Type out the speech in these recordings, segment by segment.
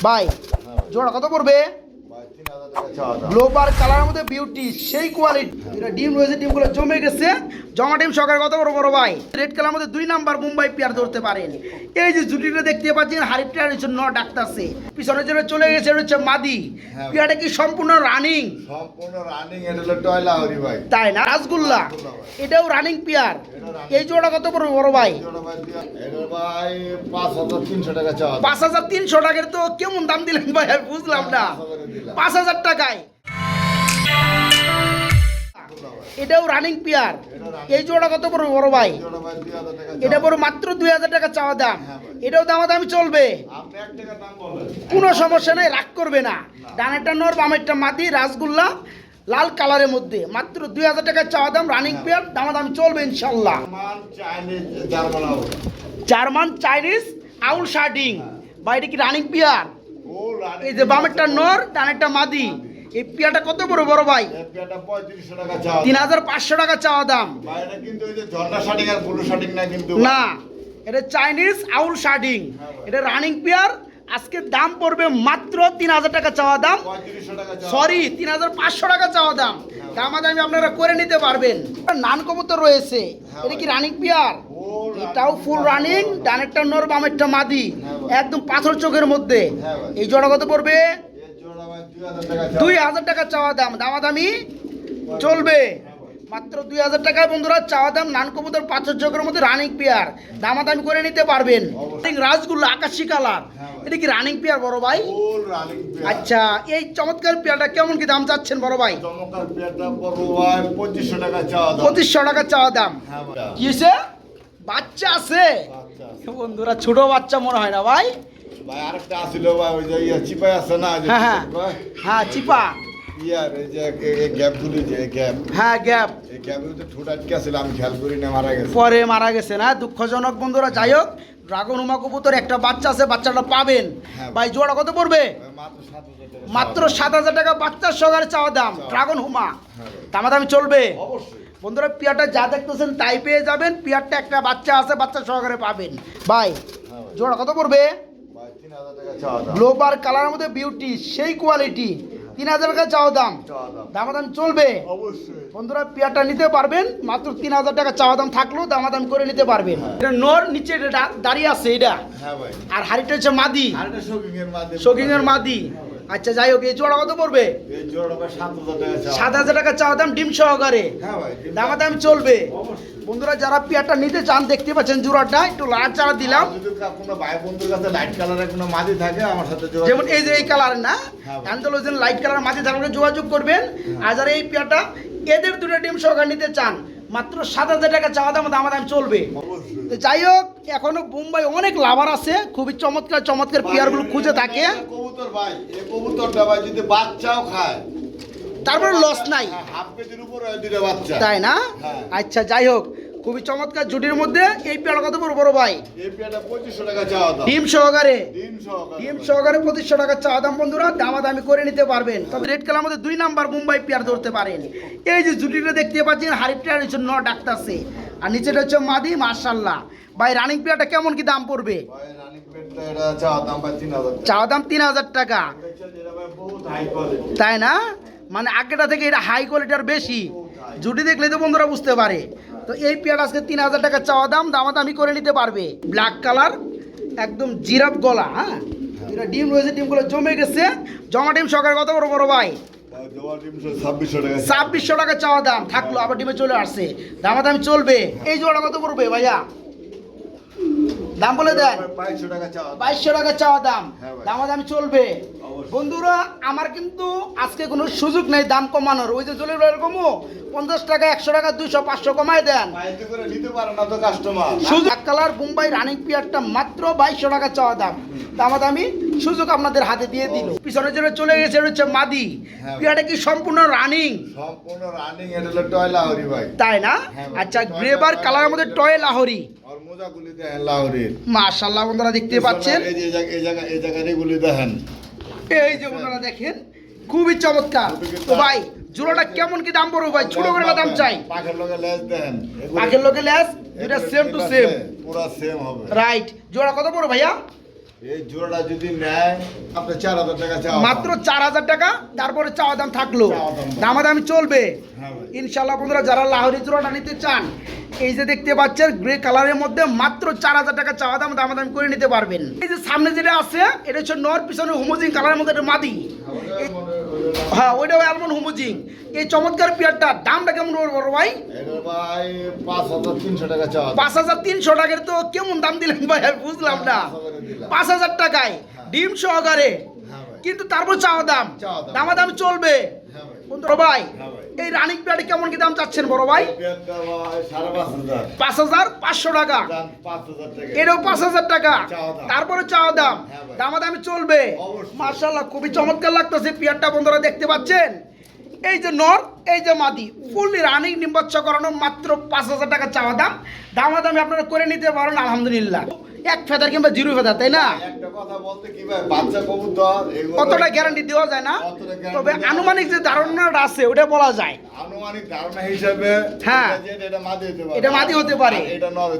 ভাই জোড়া কত পড়বে ভাই তিন হাজার টাকা চাওয়া দাম গ্লোবার কালারের মধ্যে বিউটি সেই কোয়ালিটি এটা ডিম রয়েছে ডিমগুলো জমে গেছে। জমা ডিম সকালে কত বড় বড় ভাই? রেড কালার মধ্যে দুই নাম্বার মুম্বাই পেয়ার ধরতে পারেন। এই যে জুটিটা দেখতে পাচ্ছেন হারিটার হচ্ছে ন ডাকতাছে পিছনে যেটা চলে গেছে এটা হচ্ছে মাদি। হ্যাঁ। পেয়ারটা কি সম্পূর্ণ রানিং সম্পূর্ণ রানিং এটা হলো টয়লা হরি ভাই। তাই না? রাসগুল্লা। এটাও রানিং পেয়ার। এই জোড়া কত বড় বড় ভাই? পাঁচ হাজার তিনশো টাকা তো কেমন দাম দিলেন ভাই? বুঝলাম না। পাঁচ হাজারে দিলাম। টাকায়। এটাও রানিং পেয়ার এই জোড়া কত বড় বড় ভাই? এটা বড় মাত্র দুই হাজার টাকা চাওয়া দাম। এটাও দামাদামি চলবে। দাম। আপনি এক দাম বলেন কোনো সমস্যা নেই, রাগ করবে না। ডানেরটা নর, বামেরটা মাটি রাসগুল্লা, লাল কালারের মধ্যে। মাত্র দুই হাজার টাকা চাওয়া দাম রানিং পেয়ার দামাদামি চলবে ইনশাল্লাহ। জার্মান, চাইনিজ, আউল শার্টিং বা এটা কি রানিং পেয়ার এই যে বামেরটা নর ডানেরটা মাদি। এই পেয়ারটা কত বড় বড় ভাই? তিন হাজার পাঁচশো টাকা চাওয়া দাম। না এটা চাইনিজ আউল শার্টিং এটা রানিং পেয়ার আজকে দাম পড়বে মাত্র তিন হাজার টাকা চাওয়া দাম। সরি তিন হাজার পাঁচশো টাকা চাওয়া দাম। দামাদামি আপনারা করে নিতে পারবেন। নান কবুতর রয়েছে। এটা কি রানিং পেয়ার? Full এটাও ফুল রানিং ডানেরটা নর বামেরটা মাদি একদম পাথর চোখের মধ্যে। এই জোড়া কত পড়বে? এর জোড়া ভাই দুই হাজার টাকা চাওয়া দাম দামাদামি চলবে। মাত্র দুই হাজার টাকায় বন্ধুরা চাওয়া দাম নান কবুতর পাথর চোখের মধ্যে রানিং পেয়ার দামাদামি করে নিতে পারবেন। রাজগুলো আকাশি কালার। এটা কি রানিং পেয়ার বড় ভাই? আচ্ছা এই চমৎকার পেয়ারটা কেমন কি দাম চাচ্ছেন বড় ভাই? চমৎকার পেয়ারটা পড়ব ভাই পঁচিশশো টাকা চাওয়া দাম। পঁচিশশো টাকা চাওয়া দাম। হ্যাঁ কি হয়েছে বাচ্চা আছে? বন্ধুরা ছোট বাচ্চা মনে হয় না ভাই? ভাই আরেকটা আসিল ভাই ওই যে চিপাই আছে না হ্যাঁ হ্যাঁ। হ্যাঁ চিপা। ইয়ার এই যে গ্যাপগুলি যে গ্যাপ। হ্যাঁ গ্যাপ। এই গ্যাপের ভিতরে ঠোঁট আটকে আছিল আমি খেয়াল করি না মারা গেছে। পরে মারা গেছে না? দুঃখজনক বন্ধুরা যাই হোক ড্রাগন উমা কবুতর একটা বাচ্চা আছে বাচ্চাটা পাবেন। হ্যাঁ। ভাই জোড়া কত পড়বে? মাত্র সাত হাজার টাকা। বাচ্চার সহকারে চাওয়া দাম ড্রাগন হুমা হ্যাঁ। দামাদামি চলবে। অবশ্যই। বন্ধুরা পিয়ারটা যা দেখতেছেন তাই পেয়ে যাবেন। পিয়ারটা একটা বাচ্চা আছে বাচ্চা সহকারে পাবেন। ভাই হ্যাঁ জোড়া কত পড়বে? ভাই গ্লোবার কালারের মধ্যে বিউটি সেই কোয়ালিটি তিন হাজার টাকা চাওয়া দাম। দামাদাম চলবে। অবশ্যই। বন্ধুরা পেয়ারটা নিতে পারবেন মাত্র তিন হাজার টাকা চাওয়া দাম থাকলেও দামাদাম করে নিতে পারবেন। হ্যাঁ। এটা নর নিচে এটা দাঁড়িয়ে আছে এটা। হ্যাঁ আর হাড়িটা হচ্ছে মাদি। শোকিং এর মাদি। আচ্ছা যাই হোক এই জোড়া কত পড়বে? সাত হাজার টাকা চাওয়া দাম। ডিম সহকারে। হ্যাঁ দামাদাম চলবে। অবশ্যই। বন্ধুরা যারা পেয়ারটা নিতে চান দেখতে পাচ্ছেন জোড়াটা একটু লাল চারা দিলাম। কোনো ভাই বন্ধুর কাছে লাইট কালারের কোনো মাদি থাকে আমার সাথে যেমন এই যে এই কালার না হ্যাঁ। লাইট কালার মাঝে থাকলে যোগাযোগ করবেন। আর যারা এই পেয়ারটা এদের দুটো ডিম সহকারে নিতে চান মাত্র সাত হাজার টাকা চাওয়া দাম দামাদাম চলবে। যাই হোক এখনও মুম্বাই অনেক লাভার আছে খুবই চমৎকার চমৎকার পেয়ারগুলো খুঁজে থাকে। কবুতর ভাই এই কবুতরটা ভাই যদি বাচ্চাও খায় তারপরে লস নাই। হ্যাঁ, হয় তাই না? হ্যাঁ। আচ্ছা যাই হোক খুবই চমৎকার জুটির মধ্যে এই পেয়ার কত বড় বড় ভাই? দাম। ডিম সহকারে? ডিম সহকারে। পঁচিশশো টাকা চা দাম বন্ধুরা দামাদামি করে নিতে পারবেন। তবে রেড কালার মধ্যে দুই নাম্বার মুম্বাই পেয়ার ধরতে পারেন। এই যে জুটিটা দেখতে পাচ্ছেন হারিপটা হচ্ছে ন ডাকতাছে। আর নিচেটা হচ্ছে মাদি মার্শাল্লাহ ভাই রানিং পেয়ারটা কেমন কি দাম পড়বে? দাম চা দাম তিন হাজার টাকা। তাই না? মানে আগেটা থেকে এটা হাই কোয়ালিটির বেশি। জুটি দেখলে তো বন্ধুরা বুঝতে পারে। তো এই পেয়ারা আজকে তিন হাজার টাকা চাওয়া দাম, দামাদামি করে নিতে পারবে। ব্ল্যাক কালার একদম জিরাফ গলা হ্যাঁ? ডিম রয়েছে, ডিমগুলো জমে গেছে। জমা ডিম সকালে কত বড় বড় ভাই? ছাব্বিশশো টাকা চাওয়া দাম, থাকল, আবার ডিমে চলে আসছে। দামাদামি চলবে। এই জোড়া কত করবে ভাইয়া? দাম বলে দেন। বাইশশো টাকা চাওয়া দাম। বাইশশো টাকা চাওয়া দাম। হ্যাঁ দামাদামি চলবে। বন্ধুরা আমার কিন্তু আজকে কোনো সুযোগ নেই দাম কমানোর। ওই যে চলে এরকমও পঞ্চাশ টাকা একশো টাকা দুইশো পাঁচশো কমায় দেন। সুযোগ এক কালার মুম্বাই রানিং পিয়ারটা মাত্র বাইশশো টাকা চাওয়া দাম। দামাদামি সুযোগ আপনাদের হাতে দিয়ে দিল। পিছনে যেটা চলে গেছে এটা হচ্ছে মাদি। হ্যাঁ। পিয়ারটা কি সম্পূর্ণ রানিং সম্পূর্ণ রানিং এটা হলো টয়লা হরি ভাই। তাই না? হ্যাঁ আচ্ছা গ্রেবার কালারের মধ্যে টয় লাহরি। দেখেন মাশাল্লাহ বন্ধুরা দেখতে পাচ্ছেন? এই যে এই জায়গা দেখেন। এই যে বন্ধুরা দেখেন খুবই চমৎকার। তো ভাই জোড়াটা কেমন কি দাম পড়বে ভাই? ছোট করে দাম চাই। পাখের লগে লেস দেন পাখের লোকে লেস এটা সেম টু সেম পুরো সেম হবে। রাইট জোড়া কত পড়ো ভাইয়া? এই জোড়াটা যদি নেয় আপনি চার হাজার টাকা চাও মাত্র চার হাজার টাকা তারপরে চাওয়া দাম থাকল। দামাদামি চলবে। হ্যাঁ ইনশাল্লাহ বন্ধুরা যারা লাহোরি জোড়াটা নিতে চান এই যে দেখতে পাচ্ছেন গ্রে কালারের মধ্যে মাত্র চার হাজার টাকা চাওয়া দাম দামাদামি করে নিতে পারবেন। এই যে সামনে যেটা আছে এটা হচ্ছে নর পিছনে হোমোজিং কালারের মধ্যে এটা মাদি। হ্যাঁ ওইটাও অ্যালমন্ড হোমোজিং। এই চমৎকার পেয়ারটা দামটা কেমন পড়বে বড় ভাই? ভাই পাঁচ হাজার তিনশো টাকা পাঁচ হাজার তিনশো টাকার তো কেমন দাম দিলেন ভাই? আমি বুঝলাম না। পাঁচ হাজারে দিলাম। পাঁচ হাজার টাকায় ডিম সহকারে। হ্যাঁ কিন্তু তারপর চাওয়া দাম। দাম। দামা চলবে। হ্যাঁ ভাই। এই রানিং পেয়ারে কেমন কি দাম চাচ্ছেন বড় ভাই? পাঁচ হাজার। পাঁচশো টাকা। দাম পাঁচ হাজার টাকা। এটাও পাঁচ হাজার টাকা। চাওয়া দাম। তারপরে চাওয়া দাম। হ্যাঁ দামা দামি চলবে। মার্শাল্লাহ খুবই চমৎকার লাগতেছে পেয়ারটা বন্ধুরা দেখতে পাচ্ছেন? এই যে নর এই যে মাদি ফুললি রানিং নিম্বচ্ছ করানো মাত্র পাঁচ হাজার টাকা চাওয়া দাম। দামা দামি আপনারা করে নিতে পারেন আলহামদুলিল্লাহ। এক ফেদার কিংবা জিরো ফেদার তাই না? ভাই কতটা গ্যারান্টি দেওয়া যায় না। তবে আনুমানিক যে ধারণাটা আছে ওটা বলা যায়। আনুমানিক ধারণা হিসাবে হ্যাঁ। এটা মাদি হতে পারে।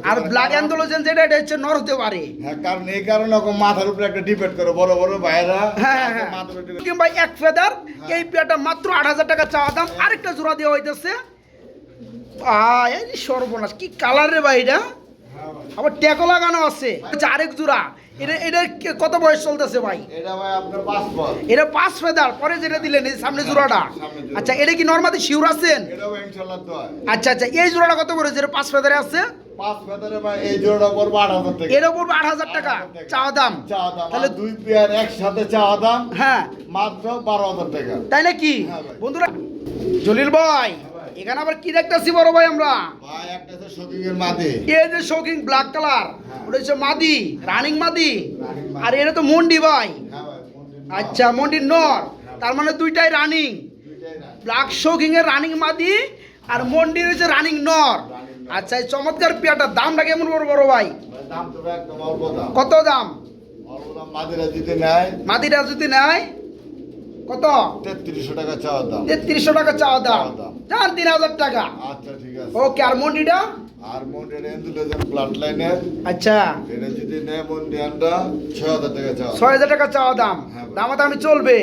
আর কারণ- অ্যান্থোলোজেন যেটা এটা হচ্ছে নর হতে পারে। হ্যাঁ কারণ এই কারণে ওকে মাথার উপরে একটা ডিপেন্ড করে বড় বড় ভাইরা হ্যাঁ হ্যাঁ কিংবা এক ফেদার এই পেয়ারটা মাত্র আট হাজার টাকা চাওয়া দাম। আরেকটা জোড়া দেওয়া হইতেছে। এই সর্বনাশ কি কালার রে ভাই এটা? ভাই। আবার ট্যাকো লাগানো আছে। আচ্ছা আরেক জোড়া। এটা এটা কত বয়স চলতেছে ভাই? এটা ভাই আপনার পাসপোর্ট এটা পাঁচ ফেদার। পরে যেটা দিলেন এই সামনে জোড়াটা। আচ্ছা এটা কি নর্মাদি শিউর আছেন? হয়। আচ্ছা আচ্ছা এই জোড়াটা কত করে? যেটা পাঁচ ফেদারে আছে? এর উপর আট হাজার টাকা? চাওয়া দাম? তাহলে দুই পেয়ার একসাথে চাওয়া দাম। হ্যাঁ। মাত্র বারো হাজার টাকা। তাই নাকি? হ্যাঁ বন্ধুরা জলিল ভাই এখানে আবার কি দেখতেছি বড় ভাই আমরা? ভাই একটা মাদি। এই যে শৌকিং ব্ল্যাক কালার হ্যাঁ। ওটা হচ্ছে মাদি রানিং মাদি। আর এটা তো মন্ডি ভাই। হ্যাঁ আচ্ছা মন্ডির নর। তার মানে দুইটাই রানিং ব্ল্যাক শৌকিং এর রানিং মাদি আর মন্ডির হচ্ছে রানিং নর। আচ্ছা এই চমৎকার পেয়ারটার দামটা কেমন বড় বড় ভাই? তো কত দাম? মাদিরা মাদিটা যদি নেয় কত? তেত্রিশশো টাকা চাওয়া দাম। তেত্রিশশো টাকা চাওয়া দাম। যান তিন হাজার টাকা। আচ্ছা ঠিক আছে। ওকে আর মন্ডিটা? আর মন্ডির এন্ডুলেজার ব্লাড লাইনের আচ্ছা। এটা যদি নেয় মন্ডিয়ানটা ছয় হাজার টাকা চাওয়া। ছয় হাজার টাকা চাওয়া দাম। হ্যাঁ দামা দামি চলবে।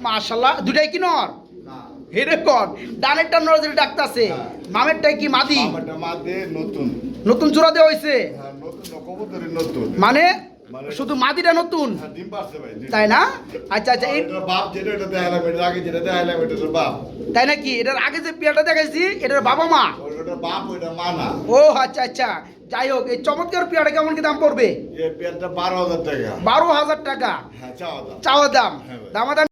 মাশাল্লাহ দুটাই কি নর? না। কর ডানেরটা নর যেটা ডাকতাছে হ্যাঁ। মামেরটাই কি মাদি? নতুন। নতুন জোড়া দেওয়া হয়েছে হ্যাঁ নতুন নতুন। মানে- শুধু মাদিটা নতুন? হ্যাঁ। তাই না? আচ্ছা আচ্ছা তাই নাকি? এটার আগে যে পিয়াটা দেখাইছি এটার বাবা মা। ও আচ্ছা আচ্ছা। যাই হোক এই চমৎকার পেয়ারা কেমন কি দাম পড়বে? বারো হাজার টাকা। বারো হাজার টাকা। হ্যাঁ চাওয়া দাম। দাম। হ্যাঁ ভাই। দামা দাম